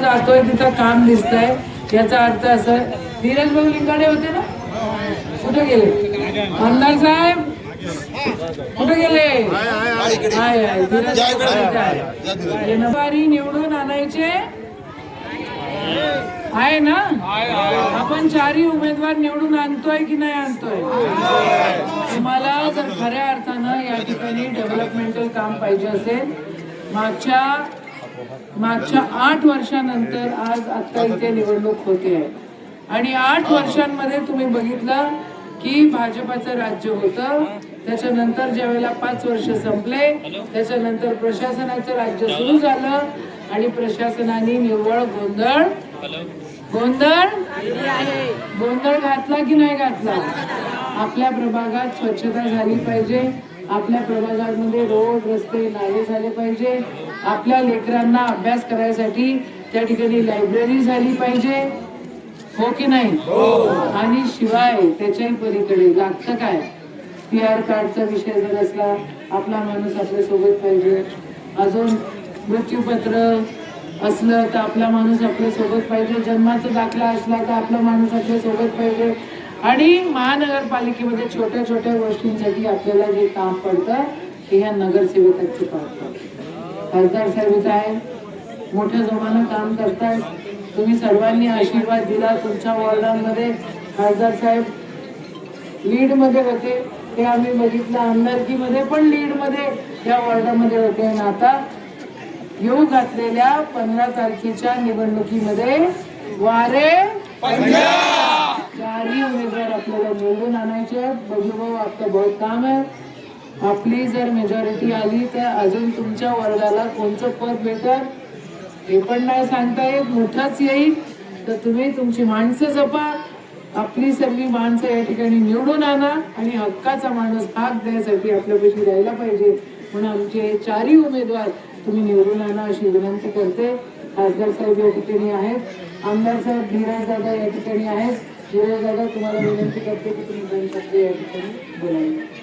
जातोय तिथं काम दिसतंय. याचा अर्थ असं धीरज भाऊ लिंगाडे होते ना? कुठे गेले? आमदार साहेब? कुठे गेले? हाय धीरज आहे. जनवारी निवडून आणायचे? आहे ना? आपण चारही उमेदवार निवडून आणतोय की नाही आणतोय? तुम्हाला जर खऱ्या अर्थानं या ठिकाणी डेव्हलपमेंटल काम पाहिजे असेल मागच्या मागच्या आठ वर्षानंतर आज आता इथे निवडणूक होते. आहे आणि आठ वर्षांमध्ये तुम्ही बघितलं की भाजपाचं राज्य होतं. त्याच्यानंतर ज्यावेळेला पाच वर्ष संपले त्याच्यानंतर प्रशासनाचं राज्य सुरू झालं आणि प्रशासनाने निव्वळ गोंधळ गोंधळ गोंधळ घातला की नाही घातला? आपल्या प्रभागात स्वच्छता झाली पाहिजे. आपल्या प्रभागामध्ये रोड रस्ते नाले झाले पाहिजे. आपल्या लेकरांना अभ्यास करायसाठी त्या ठिकाणी लायब्ररी झाली पाहिजे. हो की नाही? आणि शिवाय त्याच्याही पलीकडे लागतं काय? पी आर कार्डचा विषय जर असला आपला माणूस आपल्यासोबत पाहिजे. अजून मृत्यूपत्र असलं तर आपला माणूस आपल्यासोबत पाहिजे. जन्माचा दाखला असला तर आपला माणूस आपल्यासोबत पाहिजे. आणि महानगरपालिकेमध्ये छोट्या छोट्या गोष्टींसाठी आपल्याला जे काम पडतं ते ह्या नगरसेवकांचं पडतं. खासदार साहेब आहे मोठ्या जोमानं काम करतायत तुम्ही सर्वांनी आशीर्वाद दिला तुमच्या वॉर्डांमध्ये खासदार साहेब लीडमध्ये होते ते आम्ही बघितलं. आमदारकीमध्ये पण लीडमध्ये या वॉर्डामध्ये होते. आणि आता येऊ घातलेल्या पंधरा तारखेच्या निवडणुकीमध्ये वारे चारही उमेदवार आपल्याला निवडून आणायचे आहेत. बघू भाऊ आपलं बहुत काम आहे. आपली जर मेजॉरिटी आली तर अजून तुमच्या वर्गाला कोणचं पद भेटल? हे पण नाही सांगता येत मोठाच येईल. तर तुम्ही तुमची माणसं जपा. आपली सर्व माणसं या ठिकाणी निवडून आणा आणि हक्काचा माणूस हाक द्यायसाठी आपल्यापाशी राहायला पाहिजे. म्हणून आमचे चारही उमेदवार तुम्ही निवडून आणा अशी विनंती करते. खासदार साहेब या ठिकाणी आहेत. आमदार साहेब धीरज दादा या ठिकाणी आहेत. धीरज दादा तुम्हाला विनंती करते की तुम्ही दोन शब्द या ठिकाणी बोलावे.